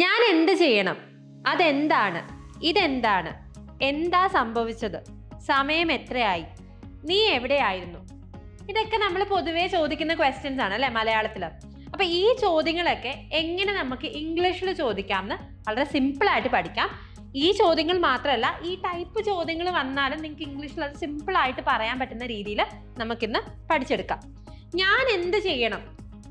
ഞാൻ എന്ത് ചെയ്യണം? അതെന്താണ്? ഇതെന്താണ്? എന്താ സംഭവിച്ചത്? സമയം എത്രയായി? നീ എവിടെയായിരുന്നു? ഇതൊക്കെ നമ്മൾ പൊതുവേ ചോദിക്കുന്ന ക്വസ്റ്റ്യൻസ് ആണ് അല്ലെ മലയാളത്തിൽ അപ്പൊ ഈ ചോദ്യങ്ങളൊക്കെ എങ്ങനെ നമുക്ക് ഇംഗ്ലീഷിൽ ചോദിക്കാം എന്ന് വളരെ സിമ്പിൾ ആയിട്ട് പഠിക്കാം. ഈ ചോദ്യങ്ങൾ മാത്രമല്ല ഈ ടൈപ്പ് ചോദ്യങ്ങൾ വന്നാലും നിങ്ങൾക്ക് ഇംഗ്ലീഷിൽ അത് സിമ്പിൾ ആയിട്ട് പറയാൻ പറ്റുന്ന രീതിയിൽ നമുക്കിന്ന് പഠിച്ചെടുക്കാം. ഞാൻ എന്ത് ചെയ്യണം?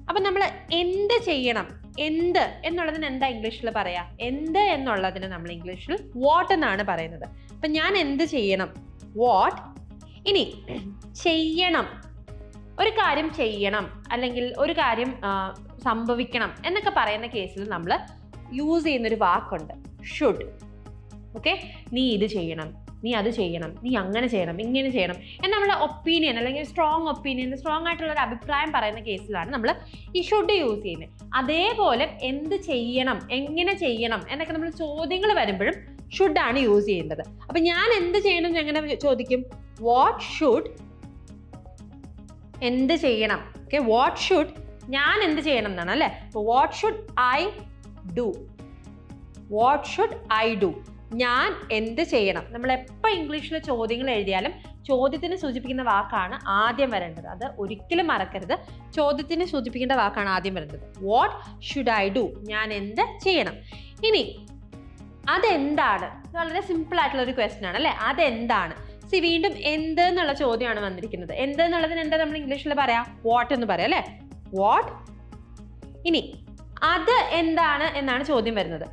അപ്പൊ നമ്മൾ എന്ത് ചെയ്യണം? എന്ത് എന്നുള്ളതിന് എന്താ ഇംഗ്ലീഷിൽ പറയാ? എന്ത് എന്നുള്ളതിന് നമ്മൾ ഇംഗ്ലീഷിൽ വാട്ട് എന്നാണ് പറയുന്നത്. അപ്പൊ ഞാൻ എന്ത് ചെയ്യണം? വാട്ട് ഇനി ചെയ്യണം. ഒരു കാര്യം ചെയ്യണം. അല്ലെങ്കിൽ ഒരു കാര്യം സംഭവിക്കണം എന്നൊക്കെ പറയുന്ന കേസിൽ നമ്മൾ യൂസ് ചെയ്യുന്ന ഒരു വാക്കുണ്ട്. ഷുഡ് ഓക്കെ നീ ഇത് ചെയ്യണം. നീ അത് ചെയ്യണം നീ അങ്ങനെ ചെയ്യണം ഇങ്ങനെ ചെയ്യണം എന്ന് നമ്മുടെ ഒപ്പീനിയൻ അല്ലെങ്കിൽ സ്ട്രോങ് ഒപ്പീനിയൻ സ്ട്രോങ് ആയിട്ടുള്ള ഒരു അഭിപ്രായം പറയുന്ന കേസിലാണ് നമ്മൾ ഈ ഷുഡ് യൂസ് ചെയ്യുന്നത് അതേപോലെ എന്ത് ചെയ്യണം എങ്ങനെ ചെയ്യണം എന്നൊക്കെ നമ്മൾ ചോദ്യങ്ങൾ വരുമ്പോഴും ഷുഡ് ആണ് യൂസ് ചെയ്യേണ്ടത് അപ്പൊ ഞാൻ എന്ത് ചെയ്യണം എങ്ങനെ ചോദിക്കും? വാട്ട് ഷുഡ് എന്ത് ചെയ്യണം? ഓക്കെ വാട്ട് ഷുഡ് ഞാൻ എന്ത് ചെയ്യണം എന്നാണ് അല്ലേ? What should I do what should I do ഞാൻ എന്ത് ചെയ്യണം? നമ്മൾ എപ്പോൾ ഇംഗ്ലീഷിൽ ചോദ്യങ്ങൾ എഴുതിയാലും ചോദ്യത്തിന് സൂചിപ്പിക്കുന്ന വാക്കാണ് ആദ്യം വരേണ്ടത്. അത് ഒരിക്കലും മറക്കരുത്. ചോദ്യത്തിന് സൂചിപ്പിക്കേണ്ട വാക്കാണ് ആദ്യം വരേണ്ടത്. വാട്ട് ഷുഡ് ഐ ഡു ഞാൻ എന്ത് ചെയ്യണം? ഇനി അതെന്താണ്? വളരെ സിമ്പിൾ ആയിട്ടുള്ള ഒരു ക്വസ്റ്റൻ ആണ് അല്ലേ? അതെന്താണ്? സി വീണ്ടും എന്ത് എന്നുള്ള ചോദ്യമാണ് വന്നിരിക്കുന്നത്. എന്ത് എന്നുള്ളതിന് എന്താ നമ്മൾ ഇംഗ്ലീഷിൽ പറയാം? വാട്ട് എന്ന് പറയാം അല്ലേ? വാട്ട് ഇനി അത് എന്താണ് എന്നാണ് ചോദ്യം വരുന്നത്.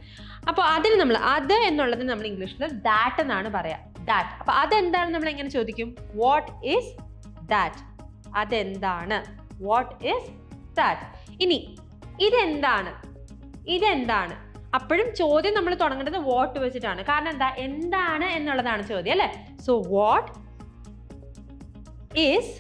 അപ്പോൾ അതിന് നമ്മൾ അത് എന്നുള്ളത് നമ്മൾ ഇംഗ്ലീഷിൽ ദാറ്റ് എന്നാണ് പറയാ. ദാറ്റ് അപ്പോൾ അതെന്താണ് നമ്മൾ എങ്ങനെ ചോദിക്കും? വാട്ട് ഈസ് ദാറ്റ് അതെന്താണ്? വാട്ട് ഈസ് ദാറ്റ് ഇനി ഇതെന്താണ്? ഇതെന്താണ്? അപ്പോഴും ചോദ്യം നമ്മൾ തുടങ്ങേണ്ടത് വാട്ട് വെച്ചിട്ടാണ്. കാരണം എന്താ? എന്താണ് എന്നുള്ളതാണ് ചോദ്യം അല്ലേ? സോ വാട്ട് ഈസ്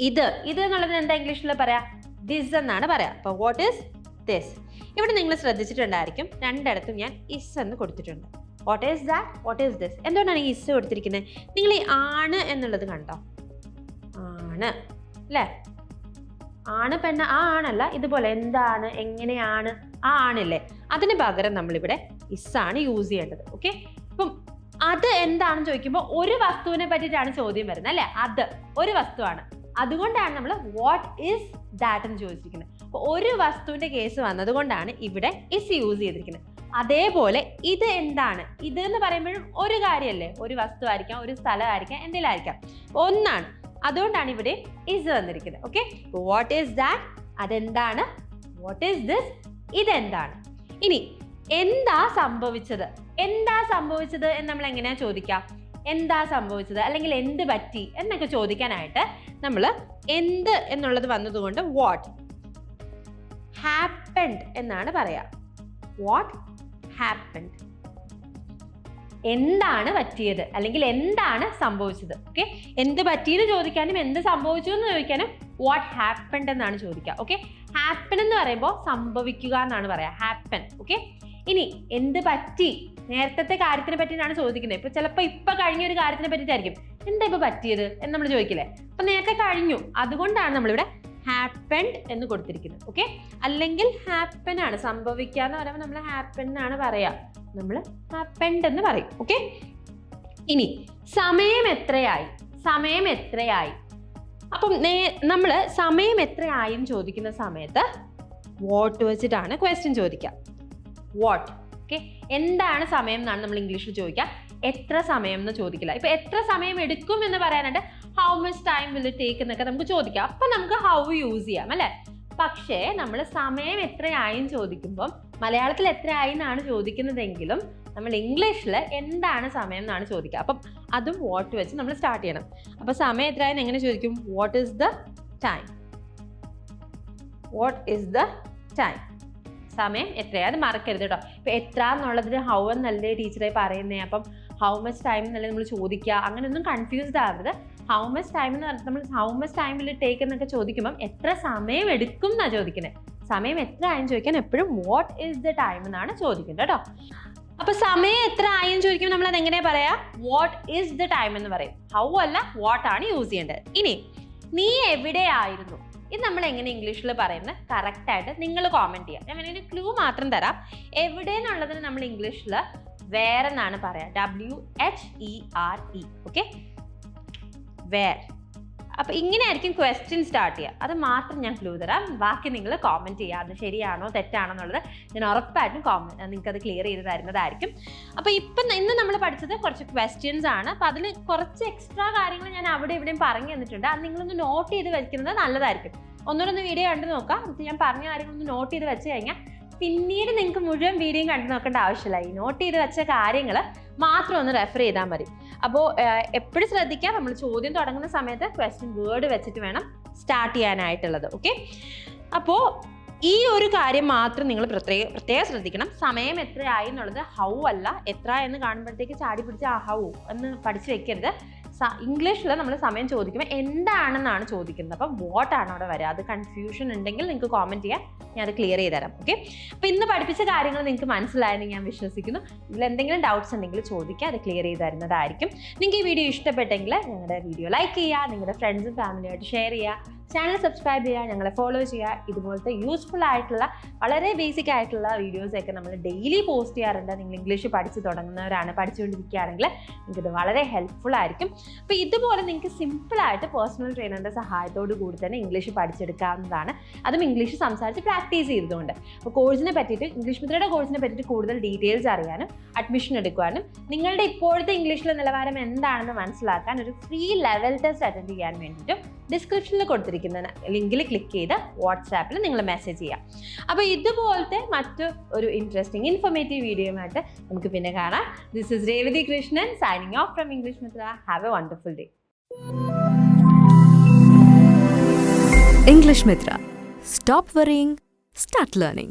ഇത്? ഇത് എന്നുള്ളത് എന്താ ഇംഗ്ലീഷിൽ പറയാ? ദിസ് എന്നാണ് പറയാ. അപ്പൊ വാട്ട് ഈസ് ദിസ് ഇവിടെ നിങ്ങൾ ശ്രദ്ധിച്ചിട്ടുണ്ടായിരിക്കും രണ്ടിടത്തും ഞാൻ ഇസ് എന്ന് കൊടുത്തിട്ടുണ്ട്. What is that what is this എന്തുകൊണ്ടാണ് ഈ ഇസ് കൊടുത്തിരിക്കുന്നത്? നിങ്ങൾ ഈ ആണ് എന്നുള്ളത് കണ്ടോ? ആണ്. അല്ലേ? ആണ് പെണ്ണ ആ ആണല്ല. ഇതുപോലെ എന്താണ്? എങ്ങനെയാണ്? ആ ആണില്ലേ? അതിന് പകരം നമ്മളിവിടെ ഇസ്സാണ് യൂസ് ചെയ്യേണ്ടത്. ഓക്കെ ഇപ്പം അത് എന്താണെന്ന് ചോദിക്കുമ്പോൾ ഒരു വസ്തുവിനെ പറ്റിയിട്ടാണ് ചോദ്യം വരുന്നത്. അല്ലേ? അത് ഒരു വസ്തുവാണ്. അതുകൊണ്ടാണ് നമ്മൾ വാട്ട് ഈസ് ദാറ്റ് എന്ന് ചോദിച്ചിരിക്കുന്നത്. ഒരു വസ്തുവിന്റെ കേസ് വന്നതുകൊണ്ടാണ് ഇവിടെ ഇസ് യൂസ് ചെയ്തിരിക്കുന്നത്. അതേപോലെ ഇത് എന്താണ്? ഇത് എന്ന് പറയുമ്പോഴും ഒരു കാര്യമല്ലേ ഒരു വസ്തു ആയിരിക്കാം ഒരു സ്ഥലമായിരിക്കാം എന്തെങ്കിലും ആയിരിക്കാം. ഒന്നാണ്. അതുകൊണ്ടാണ് ഇവിടെ ഇസ് വന്നിരിക്കുന്നത്. ഓക്കെ വാട്ട് ഈസ് ദാറ്റ് അതെന്താണ്? വാട്ട് ഈസ് ദിസ് ഇതെന്താണ്? ഇനി എന്താ സംഭവിച്ചത്? എന്താ സംഭവിച്ചത് എന്ന് നമ്മൾ എങ്ങനെയാ ചോദിക്കാം? എന്താ സംഭവിച്ചത്? അല്ലെങ്കിൽ എന്ത് പറ്റി? എന്നൊക്കെ ചോദിക്കാനായിട്ട് നമ്മൾ എന്ത് എന്നുള്ളത് വന്നതുകൊണ്ട് വാട്ട് ഹാപ്പൻഡ് എന്നാണ് പറയാ. വാട്ട് ഹാപ്പൻഡ് എന്താണ് പറ്റിയത്? അല്ലെങ്കിൽ എന്താണ് സംഭവിച്ചത്? ഓക്കെ എന്ത് പറ്റിയെന്ന് ചോദിക്കാനും എന്ത് സംഭവിച്ചു എന്ന് ചോദിക്കാനും വാട്ട് ഹാപ്പൻഡ് എന്നാണ് ചോദിക്കുക. ഓക്കെ ഹാപ്പൻ എന്ന് പറയുമ്പോൾ സംഭവിക്കുക എന്നാണ് പറയാ. ഹാപ്പൻ ഓക്കെ ഇനി എന്ത് പറ്റി? നേരത്തെ കാര്യത്തിനെ പറ്റിയിട്ടാണ് ചോദിക്കുന്നത്. ഇപ്പൊ ചിലപ്പോ ഇപ്പൊ കഴിഞ്ഞ ഒരു കാര്യത്തിനെ പറ്റിയിട്ടായിരിക്കും. എന്താ ഇപ്പൊ പറ്റിയത് എന്ന് നമ്മൾ ചോദിക്കില്ലേ? അപ്പൊ നേരത്തെ കഴിഞ്ഞു. അതുകൊണ്ടാണ് നമ്മളിവിടെ ഹാപ്പൻഡ് എന്ന് കൊടുത്തിരിക്കുന്നത്. ഓക്കെ അല്ലെങ്കിൽ ഹാപ്പൻ ആണ്. സംഭവിക്കുക എന്ന് പറയുമ്പോൾ നമ്മൾ ഹാപ്പൻ എന്നാണ് പറയാ. നമ്മൾ ഹാപ്പൻഡ് എന്ന് പറയും. ഓക്കെ ഇനി സമയം എത്രയായി? സമയം എത്രയായി? അപ്പം നമ്മൾ സമയം എത്രയായി ചോദിക്കുന്ന സമയത്ത് വാട്ട് വെച്ചിട്ടാണ് ക്വസ്റ്റ്യൻ ചോദിക്കുക വാട്ട് ഓക്കെ എന്താണ് സമയം എന്നാണ് നമ്മൾ ഇംഗ്ലീഷിൽ ചോദിക്കുക. എത്ര സമയം എന്ന് ചോദിക്കില്ല. ഇപ്പൊ എത്ര സമയം എടുക്കും എന്ന് പറയാനായിട്ട് how much time will take എന്നൊക്കെ നമുക്ക് ചോദിക്കാം. അപ്പൊ നമുക്ക് ഹൗ യൂസ് ചെയ്യാം അല്ലെ? പക്ഷേ നമ്മൾ സമയം എത്രയായും ചോദിക്കുമ്പം മലയാളത്തിൽ എത്രയായി എന്നാണ് ചോദിക്കുന്നതെങ്കിലും നമ്മൾ ഇംഗ്ലീഷിൽ എന്താണ് സമയം എന്നാണ് ചോദിക്കുക. അപ്പം അതും വാട്ട് വെച്ച് നമ്മൾ സ്റ്റാർട്ട് ചെയ്യണം. അപ്പൊ സമയം എത്രയായെന്ന് എങ്ങനെ ചോദിക്കും? What is the time what is the time സമയം എത്രയാണ് അത് മറക്കരുത് കേട്ടോ ഇപ്പം എത്ര എന്നുള്ളതിന് ഹൗ എന്നല്ലേ ടീച്ചറെ പറയുന്നത് അപ്പം ഹൗ മച്ച് ടൈം എന്നല്ലേ നമ്മൾ ചോദിക്കുക അങ്ങനെയൊന്നും കൺഫ്യൂസ്ഡ് ആവരുത്. ഹൗ മച്ച് ടൈം എന്ന് പറഞ്ഞാൽ നമ്മൾ ഹൗ മച്ച് ടൈം ടേക്ക് എന്നൊക്കെ ചോദിക്കുമ്പം എത്ര സമയം എടുക്കും എന്നാണ് ചോദിക്കുന്നത് സമയം എത്ര ആയെന്ന് ചോദിക്കാൻ എപ്പോഴും വാട്ട് ഈസ് ദ ടൈം എന്നാണ് ചോദിക്കുന്നത് കേട്ടോ അപ്പൊ സമയം എത്ര ആയി എന്ന് ചോദിക്കുമ്പോൾ നമ്മൾ അത് എങ്ങനെയാ പറയാ? വാട്ട് ഈസ് ദ ടൈം എന്ന് പറയും. ഹൗ അല്ല വാട്ട് ആണ് യൂസ് ചെയ്യേണ്ടത്. ഇനി നീ എവിടെയായിരുന്നു? ഇത് നമ്മൾ എങ്ങനെ ഇംഗ്ലീഷിൽ പറയുന്നത്? കറക്റ്റായിട്ട് നിങ്ങൾ കോമെന്റ് ചെയ്യാം. ഞാൻ വേണമെങ്കിൽ ക്ലൂ മാത്രം തരാം. എവിടെ എന്നുള്ളതിന് നമ്മൾ ഇംഗ്ലീഷിൽ വേറെ എന്നാണ് പറയുക W H E R E okay where. അപ്പോൾ ഇങ്ങനെയായിരിക്കും ക്വസ്റ്റ്യൻ സ്റ്റാർട്ട് ചെയ്യുക. അത് മാത്രം ഞാൻ ക്ലൂ തരാം. ബാക്കി നിങ്ങൾ കോമെന്റ് ചെയ്യുക. അത് ശരിയാണോ തെറ്റാണോ എന്നുള്ളത് ഞാൻ ഉറപ്പായിട്ടും നിങ്ങൾക്ക് അത് ക്ലിയർ ചെയ്ത് തരുന്നതായിരിക്കും. അപ്പോൾ ഇപ്പം ഇന്ന് നമ്മൾ പഠിച്ചത് കുറച്ച് ക്വസ്റ്റ്യൻസ് ആണ്. അപ്പോൾ അതിൽ കുറച്ച് എക്സ്ട്രാ കാര്യങ്ങൾ ഞാൻ അവിടെ ഇവിടെയും പറഞ്ഞു തന്നിട്ടുണ്ട്. അത് നിങ്ങളൊന്ന് നോട്ട് ചെയ്ത് വെക്കുന്നത് നല്ലതായിരിക്കും. ഒന്നുകൂടെ ഒന്ന് വീഡിയോ കണ്ടു നോക്കാം. ഞാൻ പറഞ്ഞ കാര്യങ്ങളൊന്ന് നോട്ട് ചെയ്ത് വെച്ച് കഴിഞ്ഞാൽ പിന്നീട് നിങ്ങൾക്ക് മുഴുവൻ വീഡിയോയും കണ്ടു നോക്കേണ്ട ആവശ്യമില്ല. ഈ നോട്ട് ചെയ്ത് വെച്ച കാര്യങ്ങൾ മാത്രം ഒന്ന് റെഫർ ചെയ്താൽ മതി. അപ്പോൾ എപ്പോഴും ശ്രദ്ധിക്കുക നമ്മൾ ചോദ്യം തുടങ്ങുന്ന സമയത്ത് ക്വസ്റ്റ്യൻ വേർഡ് വെച്ചിട്ട് വേണം സ്റ്റാർട്ട് ചെയ്യാനായിട്ടുള്ളത്. ഓക്കെ അപ്പോൾ ഈ ഒരു കാര്യം മാത്രം നിങ്ങൾ പ്രത്യേക പ്രത്യേകം ശ്രദ്ധിക്കണം. സമയം എത്രയായി എന്നുള്ളത് ഹൗ അല്ല. എത്ര എന്ന് കാണുമ്പോഴത്തേക്ക് ചാടി പിടിച്ച് ആ ഹൗ എന്ന് പഠിച്ചു വെക്കരുത്. ഇംഗ്ലീഷിൽ നമ്മൾ സമയം ചോദിക്കുമ്പോൾ എന്താണെന്നാണ് ചോദിക്കുന്നത്. അപ്പം വാട്ട് ആണ് അവിടെ വരിക അത് കൺഫ്യൂഷൻ ഉണ്ടെങ്കിൽ നിങ്ങൾക്ക് കോമെന്റ് ചെയ്യാം. ഞാൻ അത് ക്ലിയർ ചെയ്ത് തരാം ഓക്കെ അപ്പോൾ ഇന്ന് പഠിപ്പിച്ച കാര്യങ്ങൾ നിങ്ങൾക്ക് മനസ്സിലായെന്ന് ഞാൻ വിശ്വസിക്കുന്നു. ഇതിൽ എന്തെങ്കിലും ഡൗട്ട്സ് ഉണ്ടെങ്കിൽ ചോദിക്കുക അത് ക്ലിയർ ചെയ്ത് തരുന്നതായിരിക്കും. നിങ്ങൾക്ക് ഈ വീഡിയോ ഇഷ്ടപ്പെട്ടെങ്കിൽ ഞങ്ങളുടെ വീഡിയോ ലൈക്ക് ചെയ്യുക. നിങ്ങളുടെ ഫ്രണ്ട്സും ഫാമിലിയായിട്ട് ഷെയർ ചെയ്യുക. ചാനൽ സബ്സ്ക്രൈബ് ചെയ്യുക ഞങ്ങളെ ഫോളോ ചെയ്യുക. ഇതുപോലത്തെ യൂസ്ഫുൾ ആയിട്ടുള്ള വളരെ ബേസിക് ആയിട്ടുള്ള വീഡിയോസൊക്കെ നമ്മൾ ഡെയിലി പോസ്റ്റ് ചെയ്യാറുണ്ട്. നിങ്ങൾ ഇംഗ്ലീഷ് പഠിച്ച് തുടങ്ങുന്നവരാണ് പഠിച്ചുകൊണ്ടിരിക്കുകയാണെങ്കിൽ നിങ്ങൾക്കിത് വളരെ ഹെൽപ്ഫുൾ ആയിരിക്കും. അപ്പോൾ ഇതുപോലെ നിങ്ങൾക്ക് സിമ്പിളായിട്ട് പേഴ്സണൽ ട്രെയിനറിന്റെ സഹായത്തോടു കൂടി തന്നെ ഇംഗ്ലീഷ് പഠിച്ചെടുക്കാവുന്നതാണ്. അതും ഇംഗ്ലീഷ് സംസാരിച്ച് പ്രാക്ടീസ് ചെയ്തതുകൊണ്ട് അപ്പോൾ കോഴ്സിനെ പറ്റിയിട്ട് ഇംഗ്ലീഷ് മിത്രയുടെ കോഴ്സിനെ പറ്റിയിട്ട് കൂടുതൽ ഡീറ്റെയിൽസ് അറിയാനും അഡ്മിഷൻ എടുക്കുവാനും നിങ്ങളുടെ ഇപ്പോഴത്തെ ഇംഗ്ലീഷിലെ നിലവാരം എന്താണെന്ന് മനസ്സിലാക്കാൻ ഒരു ഫ്രീ ലെവൽ ടെസ്റ്റ് അറ്റൻഡ് ചെയ്യാൻ വേണ്ടിയിട്ടും ഡിസ്ക്രിപ്ഷനിൽ കൊടുത്തിരിക്കുന്ന ലിങ്കിൽ ക്ലിക്ക് ചെയ്ത് വാട്സാപ്പിൽ നിങ്ങൾ മെസ്സേജ് ചെയ്യാം അപ്പോൾ ഇതുപോലത്തെ മറ്റു ഒരു ഇൻട്രസ്റ്റിംഗ് ഇൻഫോർമേറ്റീവ് വീഡിയോയുമായിട്ട് നമുക്ക് പിന്നെ കാണാം this is Revathi Krishnan signing off from English Mitra have a wonderful day English Mitra. Stop worrying, start learning.